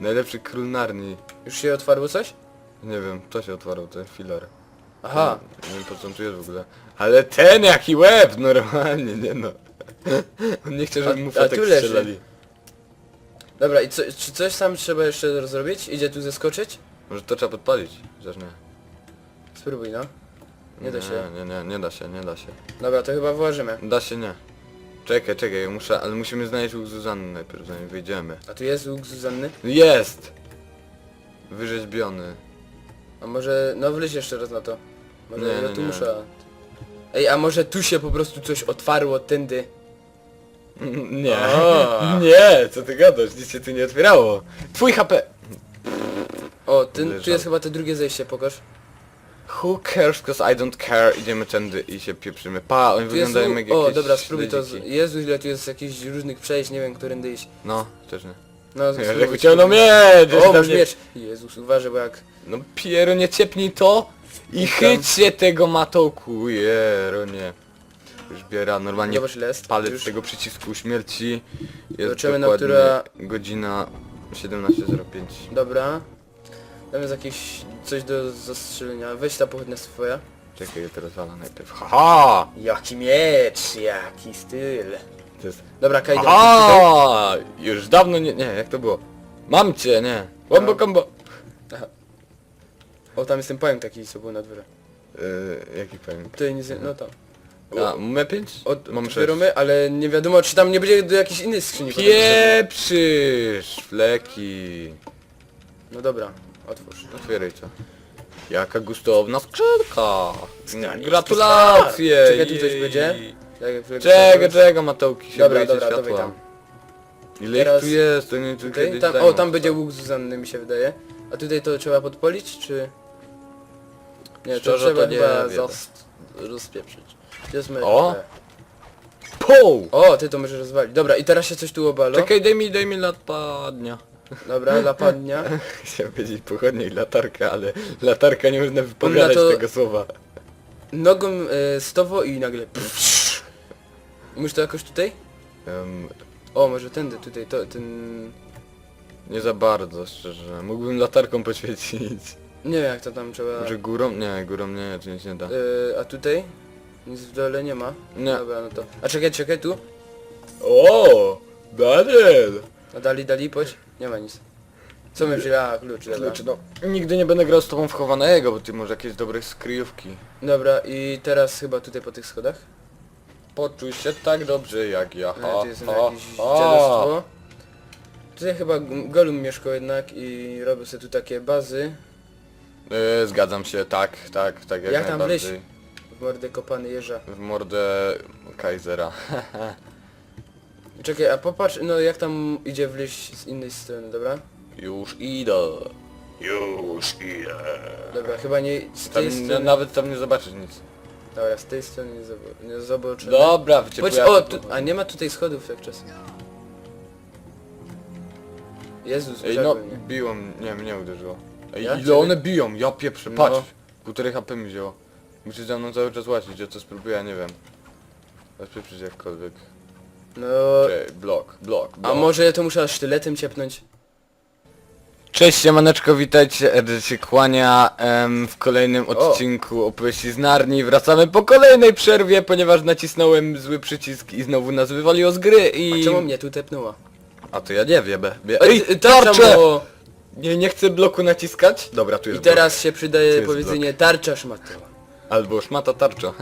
Najlepszy król Narni. Już się otwarło coś? Nie wiem, to się otwarł, ten filar. Aha. Nie wiem po co on tu jest w ogóle. Ale ten jaki łeb, normalnie, nie no. On nie chce, żeby A- mu a fotek tu leży. strzelali. Dobra, i co, czy coś tam trzeba jeszcze zrobić? Idzie tu zeskoczyć? Może to trzeba podpalić, chociaż nie. Spróbuj no. Nie da się. Nie, nie, nie da się, nie da się. Dobra, to chyba włożymy. Da się nie. Czekaj, czekaj, muszę, ale musimy znaleźć łuk Zuzanny najpierw, zanim wyjdziemy. A tu jest łuk Zuzanny? Jest! Wyrzeźbiony. A może... No wleź jeszcze raz na to. Może Nie, ja nie, tu nie. muszę... Ej, a może tu się po prostu coś otwarło tędy? Nie, A. nie, co ty gadasz, nic się tu nie otwierało. Twój HP! O, ten, tu Leżał. jest chyba to drugie zejście, pokaż. Who cares, cause I don't care. Idziemy tędy i się pieprzymy. Pa, oni Tu jest wyglądają u- jak O, jakieś dobra, spróbuj to. Z... śledziki. Jezu, ile tu jest jakichś różnych przejść, nie wiem, którędy iść. No, też nie. No, Ja, spróbuj, jak uciągnął spróbuj. miecz! O, tam masz nie- miecz. Jezus, uważaj, bo jak... No Piero, nie ciepnij to i chyć się tego matołku, jero nie. Już biera normalnie Zobacz ile jest. palec Już. tego przycisku śmierci. Jest Zobaczymy, na dokładnie która- godzina 17.05. Dobra. Tam jest jakieś coś do zastrzelenia. Weź ta pochodnia swoja. Czekaj, ja teraz wala najpierw. Haha! Jaki miecz, jaki styl. To jest... Dobra. Aha! Już dawno nie... Nie, jak to było? Mam cię, nie. Wombo No. combo! O, tam jest ten pająk taki, co był na dworze. Yy, jaki powiem? Tutaj nie... no tam. A, mamy 5? Od, Mam otwieramy, 6. ale nie wiadomo, czy tam nie będzie do jakiejś innej skrzyni. potem Pieprzysz! Fleki! No dobra, otwórz. Otwieraj to. Jaka gustowna skrzynka! Gratulacje! Czekaj, tu coś jej. będzie? Czego, czego Matołki się Dobra, boicie dobra, światła? tam. Ile Teraz- tu jest? To nie tu Tutaj? kiedyś Tam, zajmą. o, tam będzie łuk Zuzanny mi się wydaje. A tutaj to trzeba podpolić, czy... Nie, to Szczerze, trzeba to nie chyba wiem. zas... rozpieprzyć. Gdzie jest? O! Poł! O, ty to możesz rozwalić. Dobra, i teraz się coś tu obalo. Czekaj, daj mi, daj mi latarnia. Dobra, lapadnia. Chciałem powiedzieć pochodnie i latarka, ale latarka nie można wypowiadać to- tego słowa. Nogą y, stowo i nagle... Musisz to jakoś tutaj? Em, O, może tędy, tutaj, to, ten... nie za bardzo, szczerze. Mógłbym latarką poświecić. Nie wiem jak to tam trzeba... Może górą? Nie, górą nie, to nic nie da. Y, a tutaj? Nic w dole nie ma. Nie. Dobra, no to... A czekaj, czekaj, tu? O! Daniel! A dali, dali, chodź. Nie ma nic. Co my wzięli? A, klucz, dobra. Klucz, no. Nigdy nie będę grał z tobą w chowanego, bo ty masz jakieś dobre skryjówki. Dobra, i teraz chyba tutaj po tych schodach. Poczuj się tak dobrze jak ja. Ha, tu jest ha, jakieś ha. dziadostwo. Tutaj chyba G- Gollum mieszkał jednak i robił sobie tu takie bazy. E, zgadzam się, tak, tak, tak jak, Jak tam najbardziej. W mordę kopany jeża. W mordę Kaisera. Czekaj, a popatrz, no jak tam idzie wleźć z innej strony, dobra? Już idę. Już idę. Dobra, chyba nie z tej Tam, strony... nawet tam nie zobaczysz nic. Dobra, z tej strony nie, zob nie zobaczymy. Dobra, o, tu, a nie ma tutaj schodów jak czas. Jezus, Ej no, użarły mnie. biło mnie, nie, mnie uderzyło. Ej, Ja? ile Ciebie? one biją, ja pieprzę, No. patrz. Półtorej HP mi wzięło. Musisz za mną cały czas łazić, ja to spróbuję, ja nie wiem. Rozpieprzyć jakkolwiek. No, Cześć, blok, blok, blok. a może ja to muszę sztyletem ciepnąć? Cześć siemaneczko, witajcie, Edy się kłania em, w kolejnym O. odcinku opowieści z Narni. Wracamy po kolejnej przerwie, ponieważ nacisnąłem zły przycisk i znowu nas wywaliło z gry i... A czemu mnie tu tepnęła? A to ja nie wiem, be. be. Ej, tarcza tarcze! mu- Nie, nie chcę bloku naciskać? Dobra, tu I jest teraz się przydaje jest powiedzenie tarcza szmatowa. Albo szmata tarcza.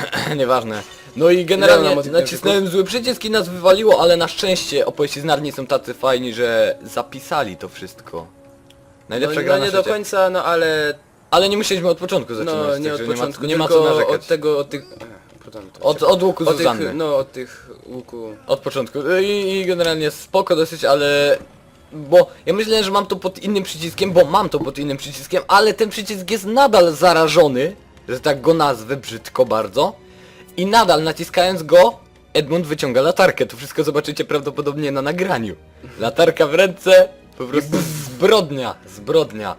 Nieważne. No i generalnie tych nacisnąłem zły przycisk i nas wywaliło, ale na szczęście opowieści z Narni są tacy fajni, że zapisali to wszystko. No, Najlepsza no gra na nie do świecie. końca, no ale... Ale nie musieliśmy od początku zaczynać, No, nie także od początku, nie ma, nie ma co narzekać. od tego, od tych... Ech, potem to Od, od łuku od Zuzanny. tych, no od tych łuku... Od początku. I, I generalnie spoko dosyć, ale... Bo ja myślałem, że mam to pod innym przyciskiem, bo mam to pod innym przyciskiem, ale ten przycisk jest nadal zarażony, że tak go nazwę brzydko bardzo. I nadal naciskając go, Edmund wyciąga latarkę. To wszystko zobaczycie prawdopodobnie na nagraniu. Latarka w ręce, po prostu zbrodnia, zbrodnia.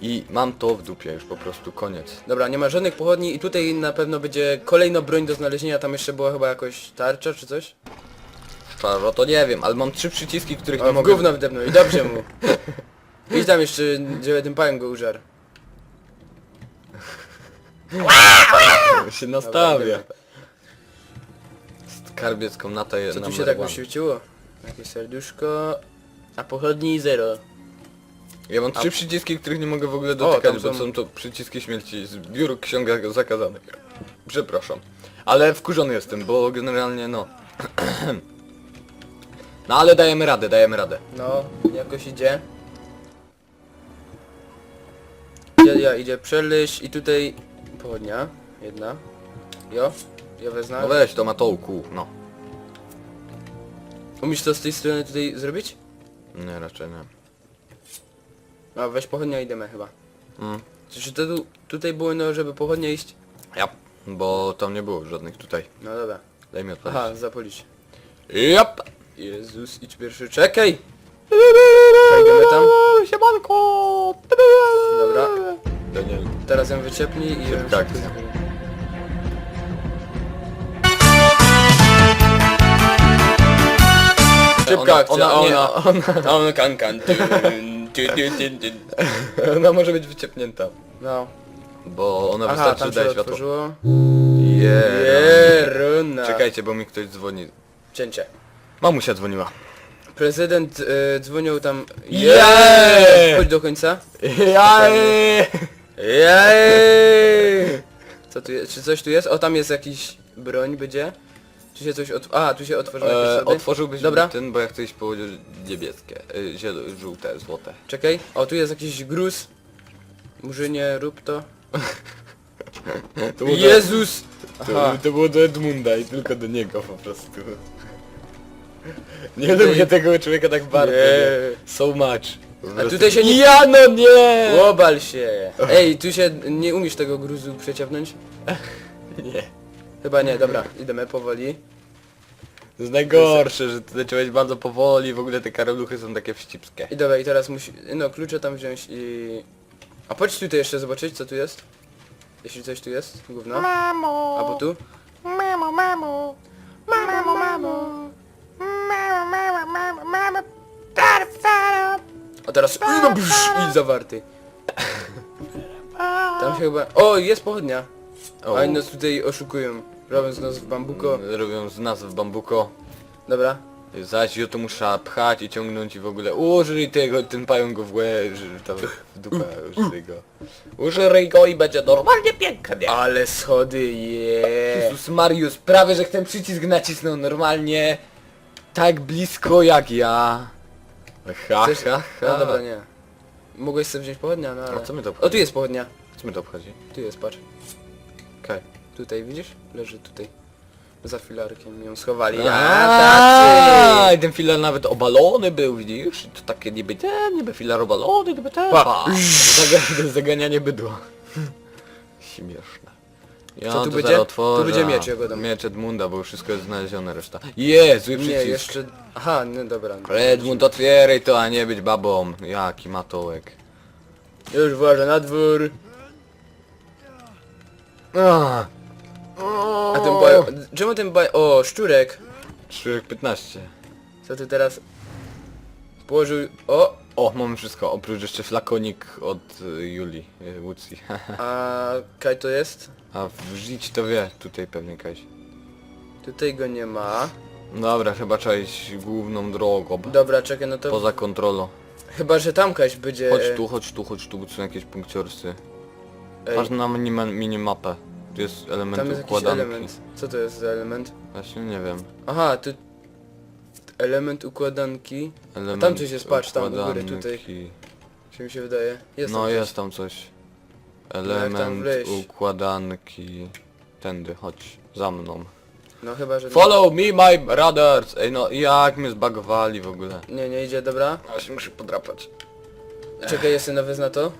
I mam to w dupie już po prostu, koniec. Dobra, nie ma żadnych pochodni i tutaj na pewno będzie kolejna broń do znalezienia, tam jeszcze była chyba jakoś tarcza czy coś? szczerze to nie wiem, ale mam trzy przyciski, których nie O, mogę... gówno wdepnął i dobrze mu. Idź tam jeszcze, żeby tym pałem go użar. Się nastawia. Skarbiec komnata Co tu się tak poświeciło? Jakieś serduszko. A pochodni zero. Ja mam A- trzy przyciski, których nie mogę w ogóle dotykać, tam bo są- są to przyciski śmierci z biur ksiąg zakazanych. Przepraszam. Ale wkurzony jestem, bo generalnie no... no ale dajemy radę, dajemy radę. No, jakoś idzie. Idzie, ja, idzie przelyś i tutaj pochodnia. Jedna. Jo. Ja wezmę. No weź to matołku, no. Umiesz to z tej strony tutaj zrobić? Nie, raczej nie. A weź pochodnia i chyba. Mm. Czy to tu, tutaj było no, żeby pochodnia iść? Ja, bo tam nie było żadnych tutaj. No dobra. Daj mi odpowiedzieć. Aha, zapolić. Jap! Jezus, idź pierwszy. Czekaj! Przejdziemy tam. Siemanko! Dobra. Daniel. Teraz ją wyciepnij i... Szybka akcja. Szybka Ona- akcja, ona- ona, nie, ona, ona kan kan. Ona może być wyciepnięta. No. Bo ona Aha, wystarczy, tam że się daje światło. otworzyło. Yeah. Jeruna. Czekajcie, bo mi ktoś dzwoni. Cięcie. Mamusia dzwoniła. Prezydent y, dzwonił tam... Jej! Chodź do końca. Jaj! Jej! Co tu jest? Czy coś tu jest? O, tam jest jakiś broń będzie. Czy się coś od... A, tu się otworzyło jakieś E, otworzyłbyś Dobra. ten, bo ja chcę iść po niebieskie, zielo, żółte, złote. Czekaj. O, tu jest jakiś gruz. Murzynie, rób to. To Jezus! Aha. To, to było do Edmunda i tylko do niego po prostu. Nie lubię tego człowieka tak bardzo. Nie. Nie. So much. A tutaj się nie... Ja no nie! Łobal się! Ej, tu się nie umiesz tego gruzu przeciągnąć? Nie. Chyba nie, dobra, idziemy powoli. To jest najgorsze, że ty zacząłeś bardzo powoli, w ogóle te karoluchy są takie wścibskie. I dobra, i teraz musi... No, klucze tam wziąć i... A chodź tutaj jeszcze zobaczyć, co tu jest. Jeśli coś tu jest, gówno. Mamo! Albo tu. Mamo, mamo! Mamo, mamo! Mamo, mamo, mamo, mamo! Tar, tar, A teraz... I zawarty. Tam się chyba... O, jest pochodnia! O. Oni nas tutaj oszukują. Robiąc nas w bambuko. Robią z nas w bambuko. Dobra. Zaś ja to muszę pchać i ciągnąć i w ogóle użyj tego, ten pająk go w łeb, że to w dupę użyj go. Użyj go i będzie normalnie pięknie. Ale schody, je. Jezus Mariusz, prawie że ten przycisk nacisnął normalnie tak blisko jak ja. Ha, Chcesz- ha, ha. No dobra, nie. Mogłeś sobie wziąć pochodnia, no ale... A co mnie to O, obchodzi? tu jest pochodnia. Co mnie to obchodzi? Tu jest, patrz. Okej. Tutaj, widzisz? Leży tutaj. Za filarkiem ją schowali. A, tacy! i ten filar nawet obalony był, widzisz? To takie niby ten, niby filar obalony, niby ten. Pa. Pa. Zaga- Zaganianie bydła. Śmieszne. Ja Co tu będzie? Tu będzie miecz, ja go dam. Miecz Edmunda, bo już wszystko jest znalezione, reszta. Jest, zły Nie, przycisk. jeszcze... Aha, no dobra. Edmund, otwieraj to, a nie być babą. Jaki matołek. Już włażę na dwór. Ah. A ten baj... Czemu ten baj... O, szczurek. 3.15. Co ty teraz... Położył... O! O, mamy wszystko, oprócz jeszcze flakonik od y, Julii, y, Łucji. A Kaj to jest? A wrzuć to wie, tutaj pewnie Kaś. Tutaj go nie ma. Dobra, chyba trzeba iść główną drogą. Dobra, czekaj, no to... Poza kontrolą. Chyba, że tam Kaś będzie... Chodź tu, chodź tu, chodź tu, bo tu są jakieś punkciorsy. Ej, Patrz na minima, minimapę. Tu jest element tam jest jakiś układanki. element. Co to jest za element? Właśnie nie wiem. Aha, tu... Element układanki. Element tam coś jest, patrz, tam u góry, układanki. tutaj. Czy mi się wydaje? Jest no coś. jest tam coś. Element wleźć? układanki. Tędy, chodź, za mną. No chyba, że... Follow me, my brothers! Ej no, jak mnie zbagowali w ogóle. Nie, nie idzie, dobra. A się muszę podrapać. Czekaj, jestem nowy na to.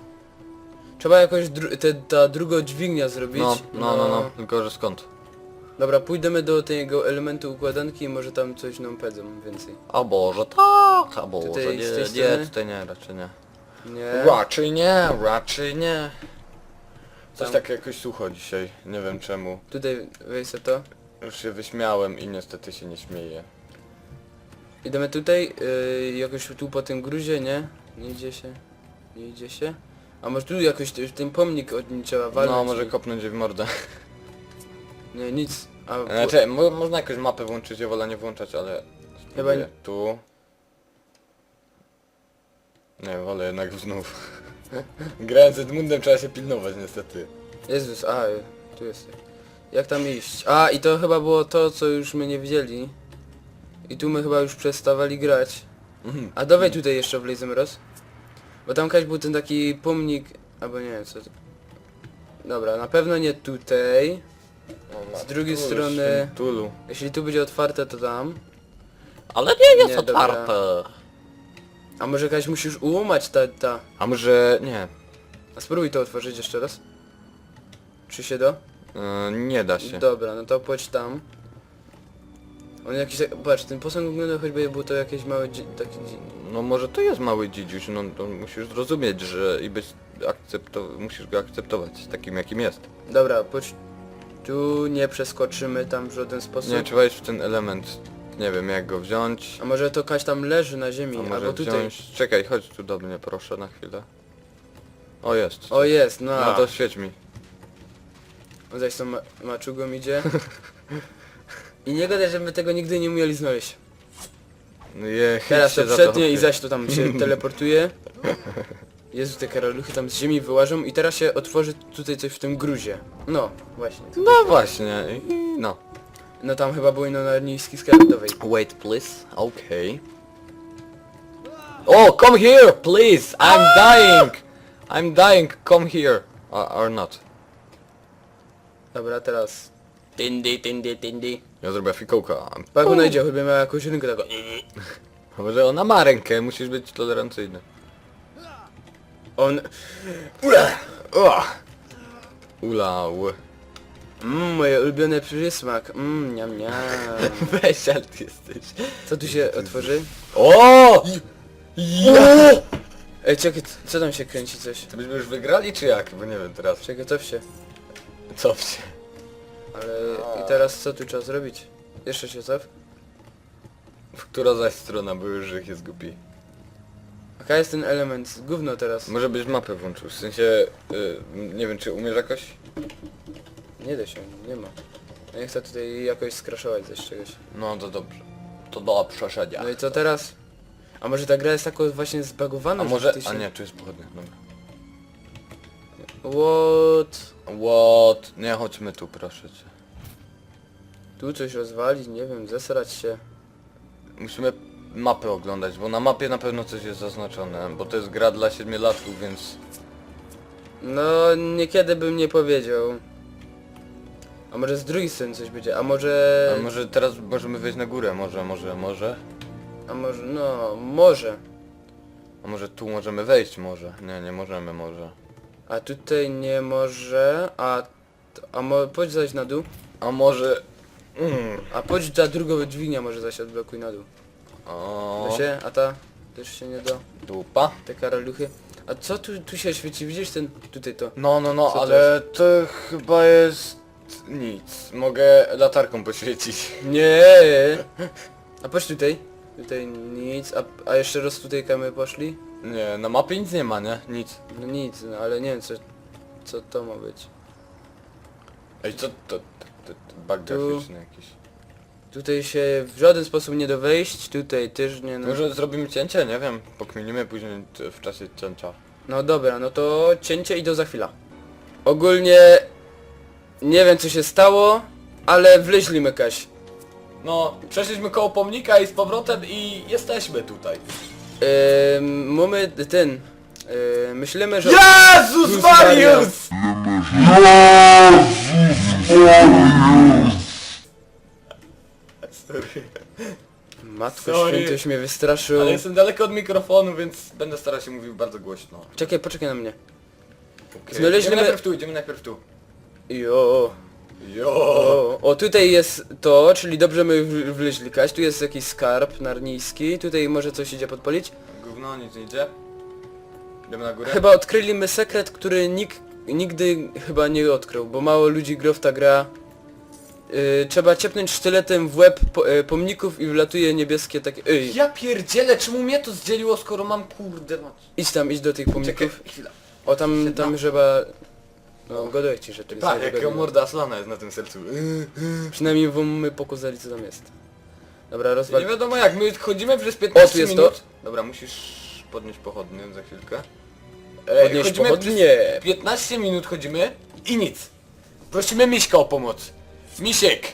Trzeba jakoś dru te, ta druga dźwignia zrobić. No, no, no, no, tylko że skąd? Dobra, pójdziemy do tego elementu układanki i może tam coś nam pedzą więcej. A Boże, tak, a Boże, Tutaj z tej nie, nie, strony? tutaj nie, raczej nie. Nie. Raczej nie, raczej nie. Coś tak jakoś sucho dzisiaj, nie wiem czemu. Tutaj weź se to. Już się wyśmiałem i niestety się nie śmieję. Idziemy tutaj, yy, jakoś tu po tym gruzie, nie? Nie idzie się. Nie idzie się. A może tu jakoś t- ten pomnik od nim trzeba walnąć? No, może kopnąć w mordę. Nie, nic. A po- Znaczy, mo można jakoś mapę włączyć, ja wolę nie włączać, ale... Chyba spróbuję. Tu. Nie, wolę jednak znów. Grając z Edmundem trzeba się pilnować niestety. Jezus, a, tu jest. Jak tam iść? A, i to chyba było to, co już my nie widzieli. I tu my chyba już przestawali grać. Mhm. A dawaj tutaj jeszcze w Blazemros. Bo tam kiedyś był ten taki pomnik, albo nie wiem co to... Dobra, na pewno nie tutaj. Z drugiej strony- Tulu. Jeśli tu będzie otwarte, to tam. Ale nie jest Nie, dobra. otwarte. A może jakaś musisz ułamać ta, ta... A może... nie. A spróbuj to otworzyć jeszcze raz. Czy się da? E, nie da się. Dobra, no to płeć tam. On jakiś... Patrz, ten posąg wygląda choćby był to jakieś małe... dzi- Taki... dzi- No może to jest mały dzidziuś, no to musisz zrozumieć, że i być akcepto... musisz go akceptować takim jakim jest. Dobra, płeć... Tu nie przeskoczymy tam w żaden sposób. Nie, trzeba iść w ten element. Nie wiem jak go wziąć. A może to kaś tam leży na ziemi, A może albo tutaj. wziąć... Czekaj, chodź tu do mnie proszę na chwilę. O jest. O jest, no. No to świeć mi. On zaś tą ma maczugą idzie. I nie gadaj, że my tego nigdy nie umieli znaleźć. No je, chyć Teraz się to za przetnie i zaś to tam się teleportuje. Jezu, te karaluchy tam z ziemi wyłażą i teraz się otworzy tutaj coś w tym gruzie. No, właśnie. No właśnie, i no. No tam chyba był narnijski skarbowej. Wait please, okay. Oh, come here, please! I'm dying! I'm dying, come here! Or, or not. Dobra, teraz. Tindy, tindy, tindy. Ja zrobię fikołka. Jak ona idzie, chyba miała jakąś rękę taką. Może ona ma rękę, musisz być tolerancyjny. On... Ua! Ula, ły. Mmm, moje ulubione przysmak. Mmm, niam niam. Weź, ale ty jesteś. Co tu się otworzy? O! Ja! Ej, czekaj, co tam się kręci coś? To byśmy już wygrali, czy jak? Bo nie wiem teraz. Czekaj, cof się. Co się? Ale i teraz co tu trzeba zrobić? Jeszcze się cof? W która zaś strona, bo już ich jest głupi. Jaka jest ten element? Gówno teraz. Może byś mapę włączył, w sensie... Y, nie wiem, czy umiesz jakoś? Nie da się, nie ma. Ja nie chcę tutaj jakoś skraszować coś czegoś. No to dobrze. To dobrze, szedia. No i co teraz? A może ta gra jest taką właśnie zbagowana, A że może... ty się... A nie, tu jest pochodnia, dobra. What? What? Nie, chodźmy tu, proszę cię. Tu coś rozwalić, nie wiem, zesrać się. Musimy mapę oglądać, bo na mapie na pewno coś jest zaznaczone, bo to jest gra dla siedmiolatków, więc... No, niekiedy bym nie powiedział. A może z drugiej strony coś będzie, a może... A może teraz możemy wejść na górę, może, może, może? A może, no, może. A może tu możemy wejść, może? Nie, nie możemy, może. A tutaj nie może, a... A mo... Pójdź zaś na dół. A może... Mm. A pójdź za drugą dźwignię może zaś odblokuj na dół. O, Da się? A ta? Też się nie da. dupa. Te karaluchy. A co tu, tu się świeci? Widzisz ten... Tutaj to. No, no, no, Co to ale to chyba jest... nic. Mogę latarką poświecić. Nie. A patrz tutaj. Tutaj nic. A, a jeszcze raz tutaj kamy poszli? Nie, na mapie nic nie ma, nie? Nic. No nic, no ale nie wiem co... Co to ma być. Ej, co to? to, to, to bug Tu. graficzny jakiś. Tutaj się w żaden sposób nie do wejść, tutaj też nie no. Może zrobimy cięcie? Nie wiem. Pokminimy później t- w czasie cięcia. No dobra, no to cięcie i do za chwila. Ogólnie nie wiem co się stało, ale wleźliśmy Kaś. No, przeszliśmy koło pomnika i z powrotem i jesteśmy tutaj. Yy, mamy ten. Yy, myślimy, że. Jezus Jezus Marius! Sorry. Matko Sorry. świętoś mnie wystraszył. Ale jestem daleko od mikrofonu, więc będę starał się mówić bardzo głośno. Czekaj, poczekaj na mnie. Okay. Znaleźliśmy- Idziemy najpierw tu, idziemy najpierw tu. Jo. Jo! O, tutaj jest to, czyli dobrze my w- wleźli Kaś. Tu jest jakiś skarb narnijski. Tutaj może coś idzie podpalić. Gówno, nic nie idzie. Idziemy na górę. Chyba odkryliśmy sekret, który nikt nigdy chyba nie odkrył, bo mało ludzi grał w ta gra y, trzeba ciepnąć sztyletem w łeb po, y, pomników i wlatuje niebieskie takie... Ej, Ja pierdzielę, czemu mnie to zdzieliło, skoro mam kurde mać. idź tam, idź do tych pomników. chwila. O tam, tam trzeba... No, goduję ci, że to jest Tak, jaka niewygodne. morda aslana jest na tym sercu. Przynajmniej wam my pokazali co tam jest. Dobra, Nie rozwal... wiadomo jak, my chodzimy przez O, 15 tu jest minut. to. Dobra, musisz podnieść pochodnie za chwilkę. Podnieść chodzimy pochodnie. przez 15 minut chodzimy i nic. Prosimy Miśka o pomoc. Misiek!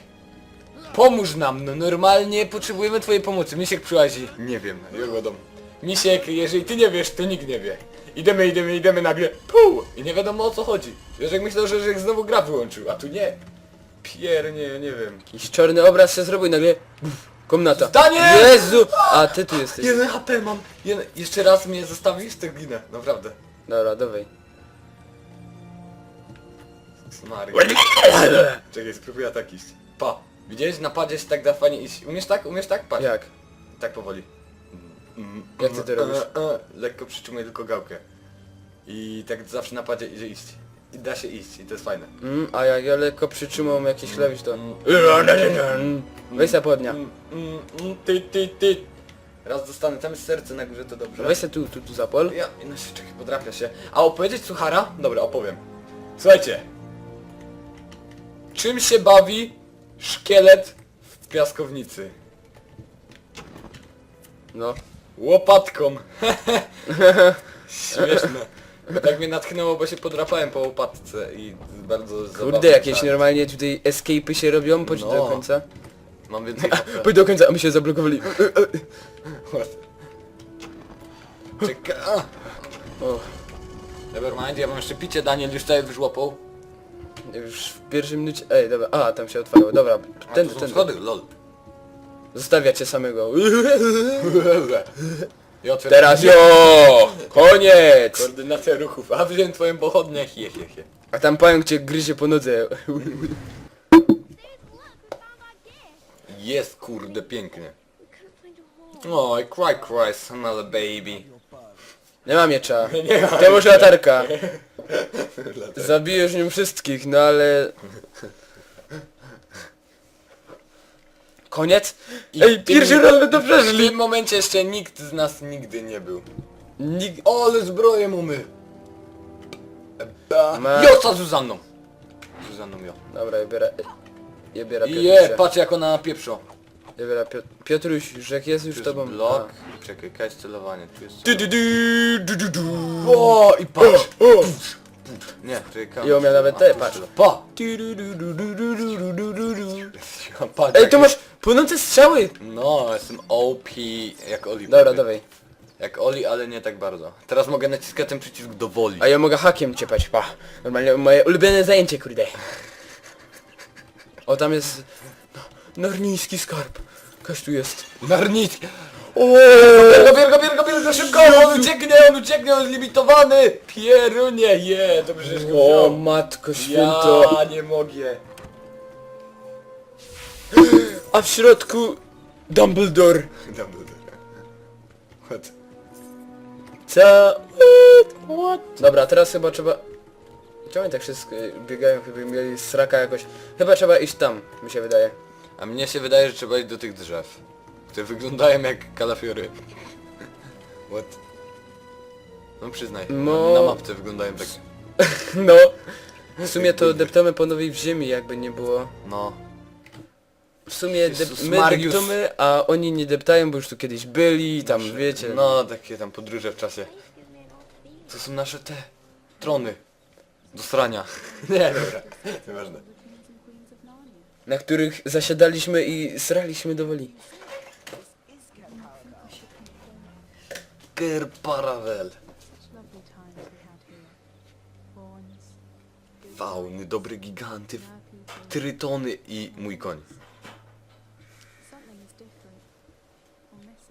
Pomóż nam, no normalnie potrzebujemy twojej pomocy. Misiek przyłazi. Nie wiem, jogodą. Misiek, jeżeli ty nie wiesz, to nikt nie wie. Idziemy, idziemy, idziemy nagle. Pół! I nie wiadomo o co chodzi. Jerzek myślał, że Jerzek znowu gra wyłączył, a tu nie. Pier, nie, wiem. Jakiś czarny obraz się zrobił i nagle... Buf, komnata. Daniel! Jezu! A ty tu jesteś. Jeden HP mam. Jeden... Jeszcze raz mnie zostawisz, to ginę. Naprawdę. Dobra, dawaj. Smary. Czekaj, spróbuję tak iść. Pa. Widziałeś? Na padzie się tak da fajnie iść. Umiesz tak? Umiesz tak? Patrz. Jak? Tak powoli. Jak ty to robisz? E, e, Lekko przytrzymuję tylko gałkę. I tak zawsze na padzie idzie iść. I da się iść i to jest fajne. Mm, a jak ja lekko przytrzymam jakiś klawisz to... Mm. Weź se podnia. Mm, mm, mm, Ty, ty, ty. Raz dostanę, tam jest serce na górze, to dobrze. Weź se tu, tu, tu zapol. Ja, no się czekaj, podrapia się. A opowiedzieć suchara? Dobra, opowiem. Słuchajcie. Czym się bawi szkielet w piaskownicy? No. Łopatką. Śmieszne. Tak mnie natchnęło, bo się podrapałem po łopatce i bardzo Kurde, jakieś żart. normalnie tutaj escape'y się robią, pójdź No. do końca. Mam więcej HP. Pójdź do końca, a my się zablokowali. What? Czekaj. a. O, Nevermind, ja mam jeszcze picie, Daniel już tutaj wyżłopał. już w pierwszym minucie... Ej, dobra, a, tam się otwarło, dobra. A, Ten, tu są ten. schody, lol. Zostawia cię samego. I otwieram Teraz jo! Koniec! Koordynacja ruchów. A wziąłem twoją pochodnię, hie, hie, hie. A tam pająk cię gryzie po nodze. Jest kurde pięknie. Oj, cry cry, son of a baby. Nie ma miecza. To może latarka. Zabijesz nim wszystkich, no ale... Koniec? I Ej, pierwszy raz my to W tym momencie jeszcze nikt z nas nigdy nie był. Nig... O, ale zbroję mamy! Ba... Ma- Jo, co z Zuzanną? Z Zuzanną, jo. Dobra, ja biorę... Ja biorę Piotrusia. Je, patrz jak ona pieprzo. Ja biorę Piotr... Piotruś, jak jest już Tu jest tobą... blok. Tak. Czekaj, kaj celowanie, tu jest... Du, du, du, du, du, du. O, i patrz! O! Nie, czekaj, kamera. I on miał nawet te, patrz. Pa! Ej, tu masz płynące strzały! No, jestem OP jak Oli. Dobra, dawaj. Jak Oli, ale nie tak bardzo. Teraz mogę naciskać ten przycisk do woli. A ja mogę hakiem ciepać, pa. Normalnie moje ulubione zajęcie, kurde. O, tam jest... No, Narniński skarb. Kaś tu jest. Narnicz! O! Biergo, biergo, biergo, biergo, szybko! On ucieknie, on ucieknie, on jest limitowany! Pierunie, je, dobrze, że go O, wziął. matko święto. Ja nie mogę. A w środku... Dumbledore. Dumbledore. What? Co? What? Dobra, teraz chyba trzeba... Czemu oni tak wszystko biegają, chyba mieli sraka jakoś... Chyba trzeba iść tam, mi się wydaje. A mnie się wydaje, że trzeba iść do tych drzew. Które wyglądają jak kalafiory. What? No przyznaj, No. na, na mapce wyglądają tak... No. W sumie to deptamy po nowej w ziemi, jakby nie było. No. W sumie Jezus dep my Mariusz. deptamy, a oni nie deptają, bo już tu kiedyś byli, tam wiecie. No, takie tam podróże w czasie. To są nasze te... trony. Do srania. Nie, dobra. Nieważne. Na których zasiadaliśmy i sraliśmy do woli. Kerparavel. Lovely times we had here. Fawns, Fauny, dobre giganty, trytony i mój koń.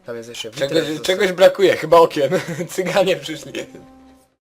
Tam jest jeszcze Czegoś, witres. czegoś brakuje, chyba okien. Cyganie przyszli.